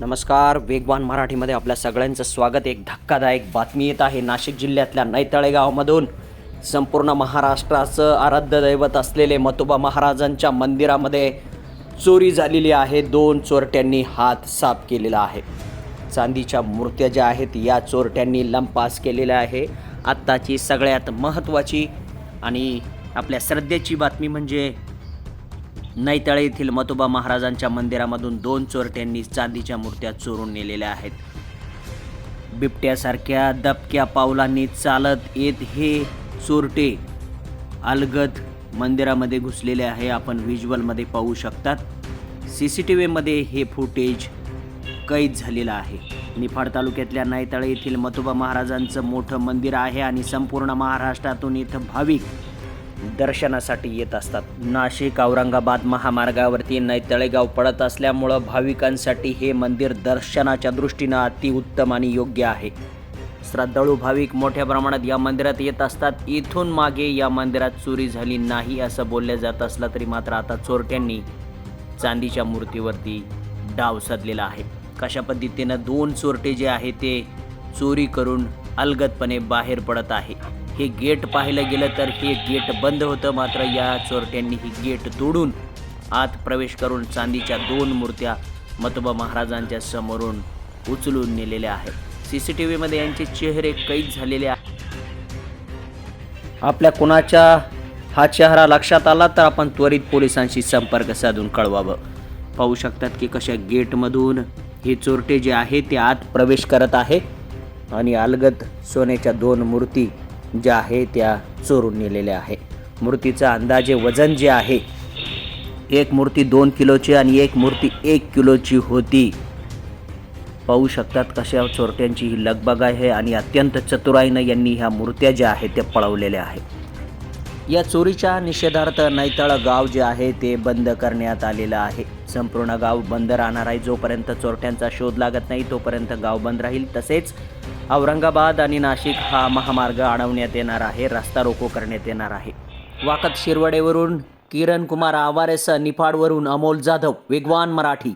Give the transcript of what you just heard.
नमस्कार वेगवान मराठीमध्ये आपल्या सगळ्यांचं स्वागत. एक धक्कादायक बातमी येत आहे. नाशिक जिल्ह्यातल्या नैतळे गावामधून संपूर्ण महाराष्ट्राचं आराध्य दैवत असलेले मतोबा महाराजांच्या मंदिरामध्ये चोरी झालेली आहे. दोन चोरट्यांनी हात साफ केलेला आहे. चांदीच्या मूर्त्या ज्या आहेत या चोरट्यांनी लंपास केलेल्या आहे. आत्ताची सगळ्यात महत्त्वाची आणि आपल्या श्रद्धेची बातमी म्हणजे नैताळे येथील मतोबा महाराजांच्या मंदिरामधून दोन चोरट्यांनी चांदीच्या मूर्त्या चोरून नेलेल्या आहेत. बिबट्यासारख्या दबक्या पावलांनी चालत येत हे चोरटे अलगद मंदिरामध्ये घुसलेले आहे. आपण व्हिज्युअलमध्ये पाहू शकतात. सी सी टी व्हीमध्ये हे फुटेज कैद झालेलं आहे. निफाड तालुक्यातल्या नायतळे येथील मतोबा महाराजांचं मोठं मंदिर आहे आणि संपूर्ण महाराष्ट्रातून इथं भाविक दर्शनासाठी येत असतात. नाशिक औरंगाबाद महामार्गावरती नैतळेगाव पडत असल्यामुळं भाविकांसाठी हे मंदिर दर्शनाच्या दृष्टीनं अतिउत्तम आणि योग्य आहे. श्रद्धाळू भाविक मोठ्या प्रमाणात या मंदिरात येत असतात. इथून मागे या मंदिरात चोरी झाली नाही असं बोललं जात असलं तरी मात्र आता चोरट्यांनी चांदीच्या मूर्तीवरती डाव साधलेला आहे. कशा पद्धतीनं दोन चोरटे जे आहे ते चोरी करून अलगदपणे बाहेर पडत आहे. हे गेट पाहायला गेलं तर हे गेट बंद होतं. मात्र या चोरट्यांनी ही गेट तोडून आत प्रवेश करून चांदीच्या दोन मूर्त्या मतोबा महाराजांच्या समोरून उचलून नेलेल्या आहेत. सी सी टी व्हीमध्ये यांचे चेहरे कैद झालेले आहेत. आपल्या कुणाच्या हा चेहरा लक्षात आला तर आपण त्वरित पोलिसांशी संपर्क साधून कळवावं. पाहू शकतात की कशा गेटमधून हे चोरटे जे आहे ते आत प्रवेश करत आहे आणि अलगद सोन्याच्या दोन मूर्ती ज्या आहे त्या चोरून नेलेल्या आहे. मूर्तीचं अंदाजे वजन जे आहे एक मूर्ती दोन किलोची आणि एक मूर्ती एक किलोची होती. पाहू शकतात कशा चोरट्यांची ही लगबग आहे आणि अत्यंत चतुराईनं यांनी ह्या मूर्त्या ज्या आहेत त्या पळवलेल्या आहेत. या चोरीच्या निषेधार्थ नैतळ गाव जे आहे ते बंद करण्यात आलेलं आहे. संपूर्ण गाव बंद राहणार आहे जोपर्यंत चोरट्यांचा शोध लागत नाही तोपर्यंत गाव बंद राहील. तसेच औरंगाबाद आणि नाशिक हा महामार्ग अडवण्यात येणार आहे रस्ता रोको करण्यात येणार आहे. वाकत शिरवडेवरून किरण कुमार आवारेसह निफाडवरून अमोल जाधव वेगवान मराठी.